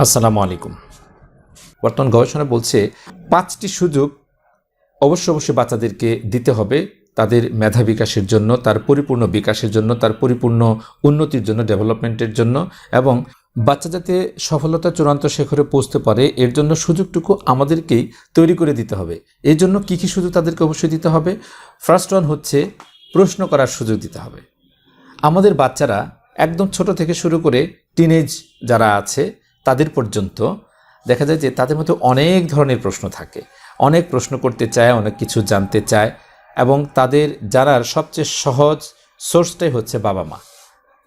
আসসালামু আলাইকুম। বর্তমান গবেষণা বলছে পাঁচটি সুযোগ অবশ্য অবশ্যই বাচ্চাদেরকে দিতে হবে তাদের মেধা বিকাশের জন্য, তার পরিপূর্ণ বিকাশের জন্য, তার পরিপূর্ণ উন্নতির জন্য, ডেভেলপমেন্টের জন্য এবং বাচ্চা যাতে সফলতা চূড়ান্ত শেখরে পৌঁছতে পারে, এর জন্য সুযোগটুকু আমাদেরকেই তৈরি করে দিতে হবে। এর জন্য কী কী সুযোগ তাদেরকে অবশ্যই দিতে হবে? ফার্স্ট ওয়ান হচ্ছে প্রশ্ন করার সুযোগ দিতে হবে। আমাদের বাচ্চারা একদম ছোট থেকে শুরু করে টিনেজ যারা আছে তাদের পর্যন্ত দেখা যায় যে তাদের মধ্যে অনেক ধরনের প্রশ্ন থাকে। অনেক প্রশ্ন করতে চায়, অনেক কিছু জানতে চায় এবং তাদের জানার সবচেয়ে সহজ সোর্সটাই হচ্ছে বাবা মা।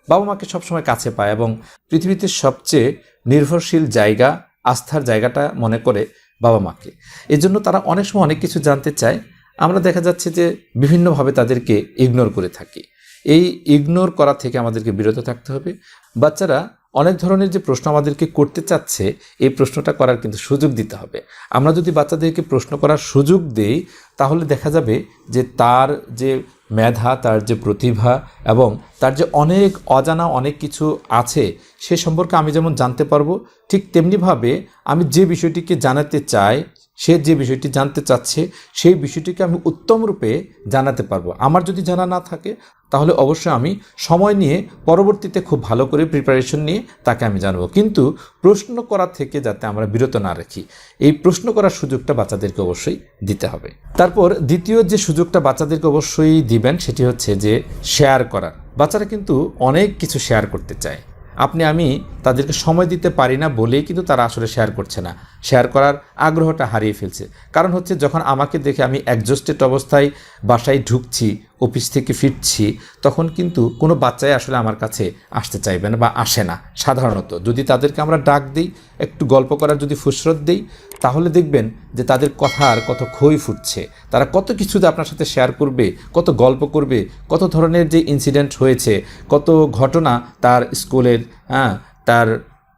বাবা মাকে সবসময় কাছে পায় এবং পৃথিবীতে সবচেয়ে নির্ভরশীল জায়গা, আস্থার জায়গাটা মনে করে বাবা মাকে। এজন্য তারা অনেক সময় অনেক কিছু জানতে চায়। আমরা দেখা যাচ্ছে যে বিভিন্নভাবে তাদেরকে ইগনোর করে থাকি। এই ইগনোর করা থেকে আমাদেরকে বিরত থাকতে হবে। বাচ্চারা অনেক ধরনের যে প্রশ্ন আমাদেরকে করতে চাচ্ছে, এই প্রশ্নটা করার কিন্তু সুযোগ দিতে হবে। আমরা যদি বাচ্চাদেরকে প্রশ্ন করার সুযোগ দেই, তাহলে দেখা যাবে যে তার যে মেধা, তার যে প্রতিভা এবং তার যে অনেক অজানা অনেক কিছু আছে, সে সম্পর্কে আমি যেমন জানতে পারব, ঠিক তেমনিভাবে আমি যে বিষয়টিকে জানাতে চাই সে যে বিষয়টি জানতে চাচ্ছে, সেই বিষয়টিকে আমি উত্তম রূপে জানাতে পারব। আমার যদি জানা না থাকে, তাহলে অবশ্যই আমি সময় নিয়ে পরবর্তীতে খুব ভালো করে প্রিপারেশন নিয়ে তাকে আমি জানব। কিন্তু প্রশ্ন করা থেকে যাতে আমরা বিরত না রাখি, এই প্রশ্ন করার সুযোগটা বাচ্চাদেরকে অবশ্যই দিতে হবে। তারপর দ্বিতীয় যে সুযোগটা বাচ্চাদেরকে অবশ্যই দিবেন, সেটি হচ্ছে যে শেয়ার করার বাচ্চারা কিন্তু অনেক কিছু শেয়ার করতে চায়। আপনি, আমি তাদেরকে সময় দিতে পারি না বলেই কিন্তু তারা আসলে শেয়ার করছে না। শেয়ার করার আগ্রহটা হারিয়ে ফেলছে। কারণ হচ্ছে যখন আমাকে দেখে আমি অ্যাডজাস্টেড অবস্থায় বাসায় ঢুকছি, অফিস থেকে ফিরছি, তখন কিন্তু কোনো বাচ্চাই আসলে আমার কাছে আসতে চাইবে না বা আসে না, সাধারণত। যদি তাদেরকে আমরা ডাক দিই, একটু গল্প করার যদি ফুসরত দিই, তাহলে দেখবেন যে তাদের কথার কত খই ফুটছে। তারা কত কিছু আপনার সাথে শেয়ার করবে, কত গল্প করবে, কত ধরনের যে ইনসিডেন্ট হয়েছে, কত ঘটনা তার স্কুলের হ্যাঁ তার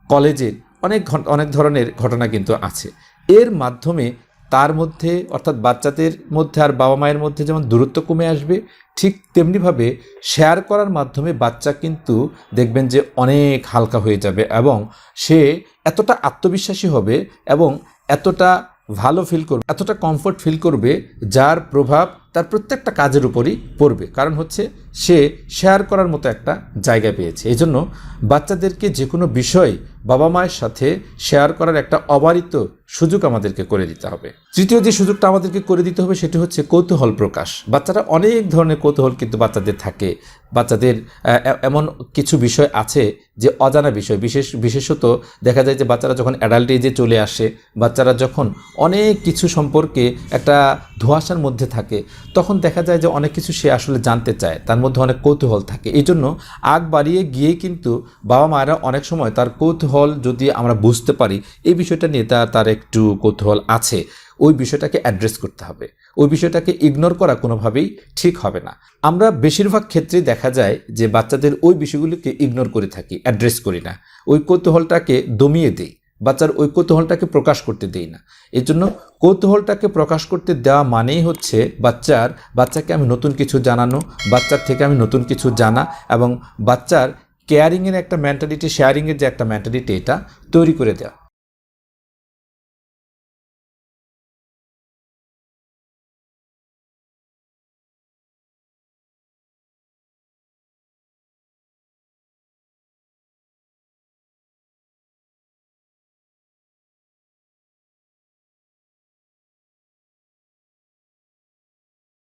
কলেজের অনেক অনেক ধরনের ঘটনা কিন্তু আছে। এর মাধ্যমে তার মধ্যে, অর্থাৎ বাচ্চাদের মধ্যে আর বাবা মায়ের মধ্যে যেমন দূরত্ব কমে আসবে, ঠিক তেমনিভাবে শেয়ার করার মাধ্যমে বাচ্চা কিন্তু দেখবেন যে অনেক হালকা হয়ে যাবে এবং সে এতটা আত্মবিশ্বাসী হবে এবং এতটা ভালো ফিল করবে, এতটা কমফোর্ট ফিল করবে যার প্রভাব তার প্রত্যেকটা কাজের উপরই পড়বে। কারণ হচ্ছে সে শেয়ার করার মতো একটা জায়গা পেয়েছে। এই জন্য বাচ্চাদেরকে যে কোনো বিষয় বাবা মায়ের সাথে শেয়ার করার একটা অবারিত সুযোগ আমাদেরকে করে দিতে হবে। তৃতীয় যে সুযোগটা আমাদেরকে করে দিতে হবে সেটি হচ্ছে কৌতূহল প্রকাশ। বাচ্চারা অনেক ধরনের কৌতূহল কিন্তু বাচ্চাদের থাকে। বাচ্চাদের এমন কিছু বিষয় আছে যে অজানা বিষয়। বিশেষ, বিশেষত দেখা যায় যে বাচ্চারা যখন অ্যাডাল্ট এজে চলে আসে, বাচ্চারা যখন অনেক কিছু সম্পর্কে একটা ধোঁয়াশার মধ্যে থাকে, তখন দেখা যায় যে অনেক কিছু সে আসলে জানতে চায়। তার মধ্যে অনেক কৌতূহল থাকে। এই জন্য আগ বাড়িয়ে গিয়ে কিন্তু বাবা মায়েরা অনেক সময় তার কৌতূহল যদি আমরা বুঝতে পারি, এই বিষয়টা নিয়ে তার একটু কৌতূহল আছে। ওই বিষয়টাকে অ্যাড্রেস করতে হবে। ওই বিষয়টাকে ইগনোর করা কোনোভাবেই ঠিক হবে না। আমরা বেশিরভাগ ক্ষেত্রেই দেখা যায় যে বাচ্চাদের ওই বিষয়গুলিকে ইগনোর করে থাকি অ্যাড্রেস করি না। ওই কৌতূহলটাকে দমিয়ে দিই। বাচ্চার ওই কৌতূহলটাকে প্রকাশ করতে দেই না। এর জন্য কৌতূহলটাকে প্রকাশ করতে দেওয়া মানেই হচ্ছে বাচ্চার, বাচ্চাকে আমি নতুন কিছু জানানো, বাচ্চার থেকে আমি নতুন কিছু জানা এবং বাচ্চার কেয়ারিংয়ের একটা মেন্টালিটি শেয়ারিংয়ের যে একটা মেন্টালিটি এটা তৈরি করে দেওয়া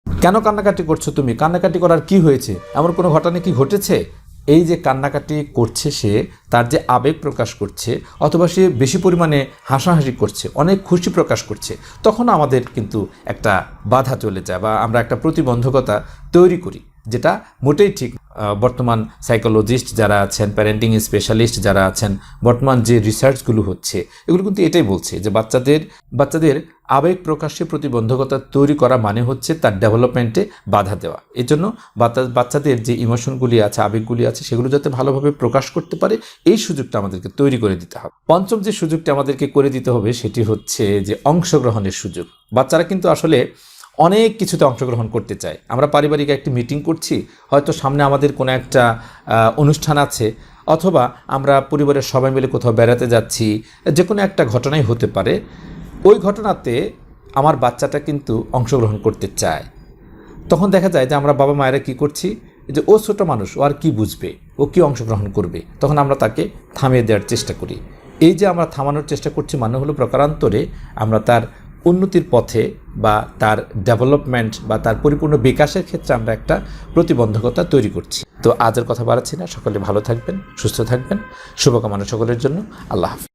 কেন কান্নাকাটি করছ তুমি? কান্নাকাটি করার কি হয়েছে? এমন কোনো ঘটনা কি ঘটেছে? এই যে কান্নাকাটি করছে সে, তার যে আবেগ প্রকাশ করছে, অথবা সে বেশি পরিমাণে হাসাহাসি করছে, অনেক খুশি প্রকাশ করছে, তখন আমাদের কিন্তু একটা বাধা চলে যায় বা আমরা একটা প্রতিবন্ধকতা তৈরি করি। যেটা মোটেই ঠিক বর্তমান সাইকোলজিস্ট যারা আছেন প্যারেন্টিং স্পেশালিস্ট যারা আছেন, বর্তমান যে রিসার্চগুলো হচ্ছে, এগুলো কিন্তু এটাই বলছে যে বাচ্চাদের বাচ্চাদের আবেগ প্রকাশ্যে প্রতিবন্ধকতা তৈরি করা মানে হচ্ছে তার ডেভেলপমেন্টে বাধা দেওয়া। এই জন্য বাচ্চা- বাচ্চাদের যে ইমোশনগুলি আছে, আবেগগুলি আছে, সেগুলো যাতে ভালোভাবে প্রকাশ করতে পারে, এই সুযোগটা আমাদেরকে তৈরি করে দিতে হবে। পঞ্চম যে সুযোগটা আমাদেরকে করে দিতে হবে, সেটি হচ্ছে যে অংশগ্রহণের সুযোগ। বাচ্চারা কিন্তু আসলে অনেক কিছুতে অংশগ্রহণ করতে চাই আমরা পারিবারিক একটি মিটিং করছি, হয়তো সামনে আমাদের কোনো একটা অনুষ্ঠান আছে, অথবা আমরা পরিবারের সবাই মিলে কোথাও বেড়াতে যাচ্ছি যে কোনো একটা ঘটনাই হতে পারে। ওই ঘটনাতে আমার বাচ্চাটা কিন্তু অংশগ্রহণ করতে চায়। তখন দেখা যায় যে আমরা বাবা মায়েরা কি করছি, যে ও ছোটো মানুষ, ও আর কী বুঝবে? ও কী অংশগ্রহণ করবে? তখন আমরা তাকে থামিয়ে দেওয়ার চেষ্টা করি। এই যে আমরা থামানোর চেষ্টা করছি মানে হলো প্রকারান্তরে আমরা তার উন্নতির পথে বা তার ডেভেলপমেন্ট বা তার পরিপূর্ণ বিকাশের ক্ষেত্রে আমরা একটা প্রতিবন্ধকতা তৈরি করছি। তো আজের কথা বাড়াচ্ছি না। সকলে ভালো থাকবেন, সুস্থ থাকবেন। শুভকামনা সকলের জন্য। আল্লাহ হাফিজ।